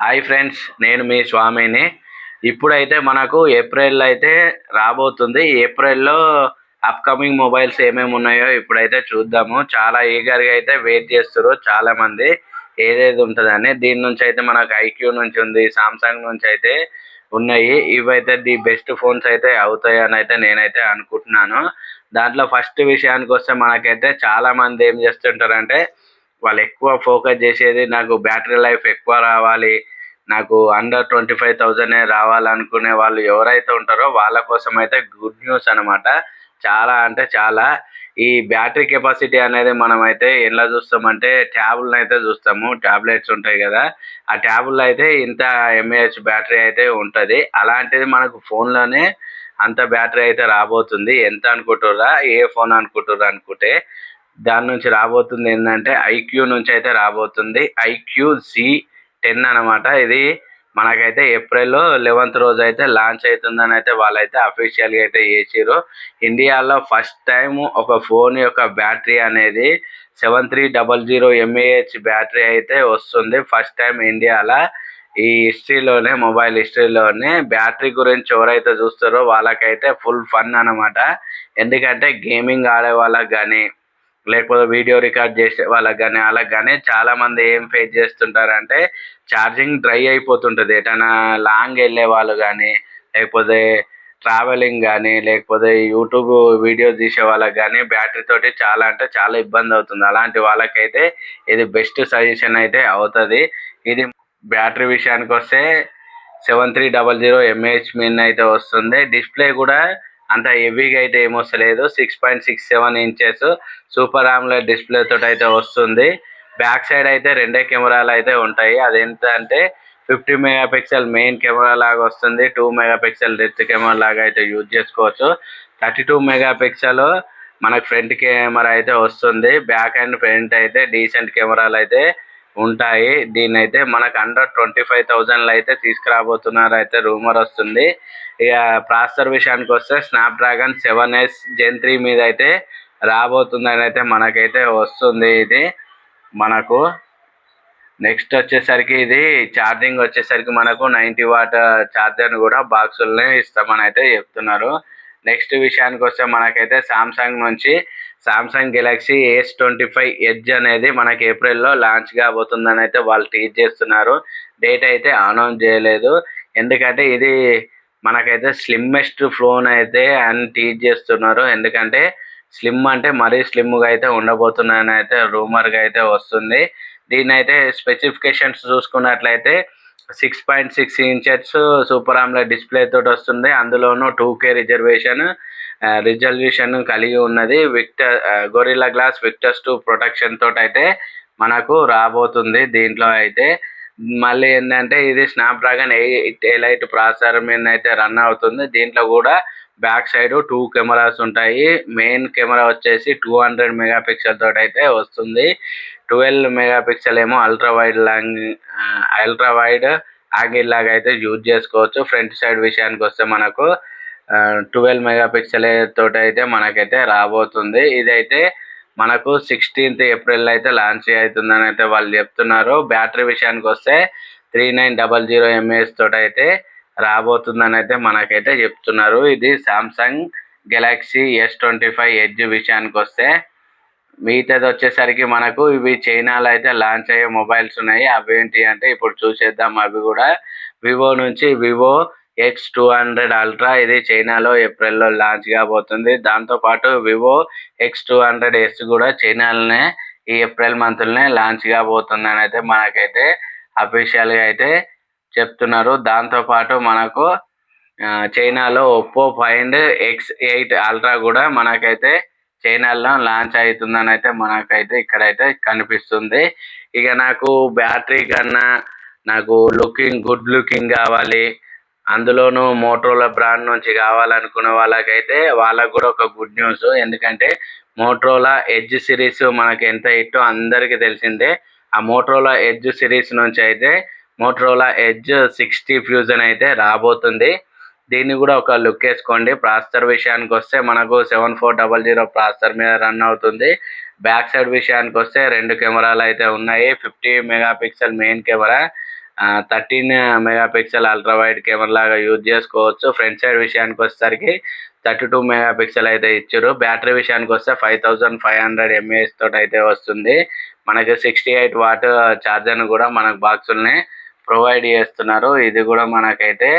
Hi friends నేను మీ స్వామిని. ఇప్పుడైతే మనకు ఏప్రిల్ అయితే రాబోతుంది. ఏప్రిల్లో అప్కమింగ్ మొబైల్స్ ఏమేమి ఉన్నాయో ఇప్పుడైతే చూద్దాము. చాలా ఈగర్గా అయితే వెయిట్ చేస్తారు చాలా మంది ఏదేది ఉంటుందని. దీని నుంచి అయితే మనకు ఐక్యూ నుంచి ఉంది సామ్సంగ్ నుంచి అయితే ఉన్నాయి. ఇవైతే ది బెస్ట్ ఫోన్స్ అయితే అవుతాయని అయితే నేనైతే అనుకుంటున్నాను. దాంట్లో ఫస్ట్ విషయానికి వస్తే మనకైతే చాలా మంది ఏం చేస్తుంటారంటే వాళ్ళు ఎక్కువ ఫోకస్ చేసేది నాకు బ్యాటరీ లైఫ్ ఎక్కువ రావాలి నాకు అండర్ ట్వంటీ ఫైవ్ థౌజండ్ రావాలనుకునే వాళ్ళు ఎవరైతే ఉంటారో వాళ్ళ కోసం అయితే గుడ్ న్యూస్ అనమాట చాలా అంటే చాలా. ఈ బ్యాటరీ కెపాసిటీ అనేది మనం అయితే ఎలా చూస్తామంటే ట్యాబ్లను అయితే చూస్తాము. ట్యాబ్లెట్స్ ఉంటాయి కదా. ఆ ట్యాబ్లో అయితే ఇంత ఎంఏహెచ్ బ్యాటరీ అయితే ఉంటుంది. అలాంటిది మనకు ఫోన్లోనే అంత బ్యాటరీ అయితే రాబోతుంది. ఎంత అనుకుంటుర్రా? ఏ ఫోన్ అనుకుంటుర్రా అనుకుంటే దాని నుంచి రాబోతుంది ఏంటంటే ఐక్యూ నుంచి అయితే రాబోతుంది. ఐక్యూ జీ టెన్ అనమాట ఇది మనకైతే ఏప్రిల్లో లెవెన్త్ రోజు అయితే లాంచ్ అవుతుందని అయితే వాళ్ళైతే అఫీషియల్గా అయితే చేసిరు ఇండియాలో ఫస్ట్ టైం ఒక ఫోన్ యొక్క బ్యాటరీ అనేది seven three double zero mAh battery అయితే వస్తుంది. ఫస్ట్ టైం ఇండియాలో ఈ హిస్టరీలోనే మొబైల్ హిస్టరీలోనే బ్యాటరీ గురించి ఎవరైతే చూస్తారో వాళ్ళకైతే ఫుల్ ఫన్ అనమాట ఎందుకంటే గేమింగ్ ఆడే వాళ్ళకి కానీ లేకపోతే వీడియో రికార్డ్ చేసే వాళ్ళకి కానీ వాళ్ళకి కానీ చాలా మంది ఏం ఫేస్ చేస్తుంటారంటే ఛార్జింగ్ డ్రై అయిపోతుంటుంది. ఎటైనా లాంగ్ వెళ్ళే వాళ్ళు కానీ లేకపోతే ట్రావెలింగ్ కానీ లేకపోతే యూట్యూబ్ వీడియోస్ తీసే వాళ్ళకి కానీ బ్యాటరీ తోటి చాలా అంటే చాలా ఇబ్బంది అవుతుంది. అలాంటి వాళ్ళకైతే ఇది బెస్ట్ సజెషన్ అయితే అవుతుంది. ఇది బ్యాటరీ విషయానికి వస్తే seven three double zero mAh mean అయితే వస్తుంది. డిస్ప్లే కూడా అంత హెవీగా అయితే ఏమొస్తలేదు. Six point six seven inches super AMOLED display తోటి అయితే వస్తుంది. బ్యాక్ సైడ్ అయితే రెండే కెమెరాలు అయితే ఉంటాయి. అదేంట అంటే fifty megapixel main camera లాగా వస్తుంది. టూ మెగా పిక్సెల్ డెత్ కెమెరా లాగా అయితే యూజ్ చేసుకోవచ్చు. థర్టీ టూ మెగా పిక్సెల్ మనకు ఫ్రంట్ కెమెరా అయితే వస్తుంది. బ్యాక్ అండ్ ఫ్రంట్ అయితే డీసెంట్ కెమెరాలు అయితే ఉంటాయి. దీని అయితే మనకు అండర్ ట్వంటీ ఫైవ్ థౌజండ్లో అయితే తీసుకురాబోతున్నారు అయితే రూమర్ వస్తుంది. ఇక ప్రాసెసర్ విషయానికి వస్తే Snapdragon seven S gen three మీద అయితే రాబోతుందని అయితే మనకైతే వస్తుంది ఇది. మనకు నెక్స్ట్ వచ్చేసరికి ఇది ఛార్జింగ్ వచ్చేసరికి మనకు నైంటీ వాట్ ఛార్జర్ని కూడా బాక్సులనే ఇస్తామని అయితే చెప్తున్నారు. నెక్స్ట్ విషయానికి వస్తే మనకైతే సామ్సంగ్ నుంచి Samsung Galaxy S twenty five edge అనేది మనకి ఏప్రిల్లో లాంచ్ కాబోతుందని అయితే వాళ్ళు టీచ్ చేస్తున్నారు. డేట్ అయితే అనౌన్స్ చేయలేదు. ఎందుకంటే ఇది మనకైతే స్లిమ్మెస్ట్ ఫోన్ అయితే అని టీచ్ చేస్తున్నారు. ఎందుకంటే స్లిమ్ అంటే మరీ స్లిమ్గా అయితే ఉండబోతున్నాయని అయితే రూమర్గా అయితే వస్తుంది. దీని అయితే స్పెసిఫికేషన్స్ చూసుకున్నట్లయితే six point six inches super AMOLED display తోటి వస్తుంది. అందులోనూ టూ కే రిజర్వేషన్ రిజల్యూషన్ కలిగి ఉన్నది. Victus Gorilla Glass Victus two protection తోటి అయితే మనకు రాబోతుంది దీంట్లో అయితే. మళ్ళీ ఏంటంటే ఇది స్నాప్డ్రాగన్ ఎయిట్ ఎలైట్ ప్రాసెసర్ మీద అయితే రన్ అవుతుంది. దీంట్లో కూడా బ్యాక్ సైడ్ టూ కెమెరాస్ ఉంటాయి. మెయిన్ కెమెరా వచ్చేసి టూ హండ్రెడ్ మెగా పిక్సెల్ తోటి అయితే వస్తుంది. ట్వెల్వ్ మెగా పిక్సెల్ ఏమో ultra wide long ultra wide angle లాగా అయితే యూజ్ చేసుకోవచ్చు. ఫ్రంట్ సైడ్ విషయానికి వస్తే మనకు ట్వెల్వ్ మెగా పిక్సెల్ తోటి అయితే మనకైతే రాబోతుంది. ఇదైతే మనకు సిక్స్టీన్త్ ఏప్రిల్ అయితే లాంచ్ అవుతుందని అయితే వాళ్ళు చెప్తున్నారు. బ్యాటరీ విషయానికి వస్తే three nine double zero mAh తోటి అయితే రాబోతుందని అయితే మనకైతే చెప్తున్నారు. ఇది Samsung Galaxy S twenty five edge విషయానికి వస్తే మిగతాది వచ్చేసరికి మనకు ఇవి చైనాలో అయితే లాంచ్ అయ్యే మొబైల్స్ ఉన్నాయి. అవి ఏంటి అంటే ఇప్పుడు చూసేద్దాం. అవి కూడా వివో నుంచి Vivo X two hundred ultra ఇది చైనాలో ఏప్రిల్లో లాంచ్ కాబోతుంది. దాంతోపాటు Vivo X two hundred S కూడా చైనాలోనే ఈ ఏప్రిల్ మంత్లోనే లాంచ్ కాబోతుందని అయితే మనకైతే అఫీషియల్గా అయితే చెప్తున్నారు. దాంతోపాటు మనకు చైనాలో Oppo Find X eight ultra కూడా మనకైతే చైనాలో లాంచ్ అవుతుందని అయితే మనకైతే ఇక్కడైతే కనిపిస్తుంది. ఇక నాకు బ్యాటరీ కన్నా నాకు లుకింగ్ గుడ్ లుకింగ్ కావాలి. అందులోనూ మోట్రోలో బ్రాండ్ నుంచి కావాలనుకునే వాళ్ళకైతే వాళ్ళకు కూడా ఒక గుడ్ న్యూస్. ఎందుకంటే మోట్రోలా ఎడ్జ్ సిరీస్ మనకి ఎంత ఇట్టో అందరికీ తెలిసిందే. ఆ మోటరోలా ఎడ్జ్ సిరీస్ నుంచి అయితే మోటరోలా ఎడ్జ్ సిక్స్టీ ఫ్యూజన్ అయితే రాబోతుంది. దీన్ని కూడా ఒక లుక్ వేసుకోండి. ప్రాసెసర్ విషయానికి వస్తే మనకు seven four double zero processor మీద రన్ అవుతుంది. బ్యాక్ సైడ్ విషయానికి వస్తే రెండు కెమెరాలు అయితే ఉన్నాయి. Fifty megapixel main camera thirteen megapixel ultra wide camera లాగా యూజ్ చేసుకోవచ్చు. ఫ్రంట్ సైడ్ విషయానికి వచ్చేసరికి థర్టీ టూ మెగాపిక్సెల్ అయితే ఇచ్చారు. బ్యాటరీ విషయానికి వస్తే five thousand five hundred mAh తోటి అయితే వస్తుంది. మనకి సిక్స్టీ ఎయిట్ వాట్ ఛార్జర్ని కూడా మనకు బాక్సుల్ని ప్రొవైడ్ చేస్తున్నారు. ఇది కూడా మనకైతే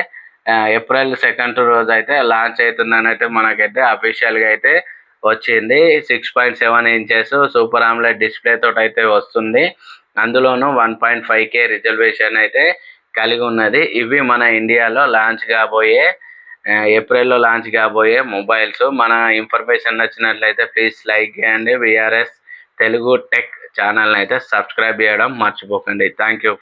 ఏప్రిల్ సెకండ్ రోజు అయితే లాంచ్ అవుతుందని అయితే మనకైతే అఫీషియల్గా అయితే వచ్చింది. Six point seven inches super AMOLED display తోటి అయితే వస్తుంది. అందులోనూ one point five K reservation అయితే కలిగి ఉన్నది. ఇవి మన ఇండియాలో లాంచ్ కాబోయే ఏప్రిల్లో లాంచ్ కాబోయే మొబైల్స్. మన ఇన్ఫర్మేషన్ నచ్చినట్లయితే ప్లీజ్ లైక్ చేయండి. విఆర్ఎస్ తెలుగు టెక్ ఛానల్ని అయితే సబ్స్క్రైబ్ చేయడం మర్చిపోకండి. Thank you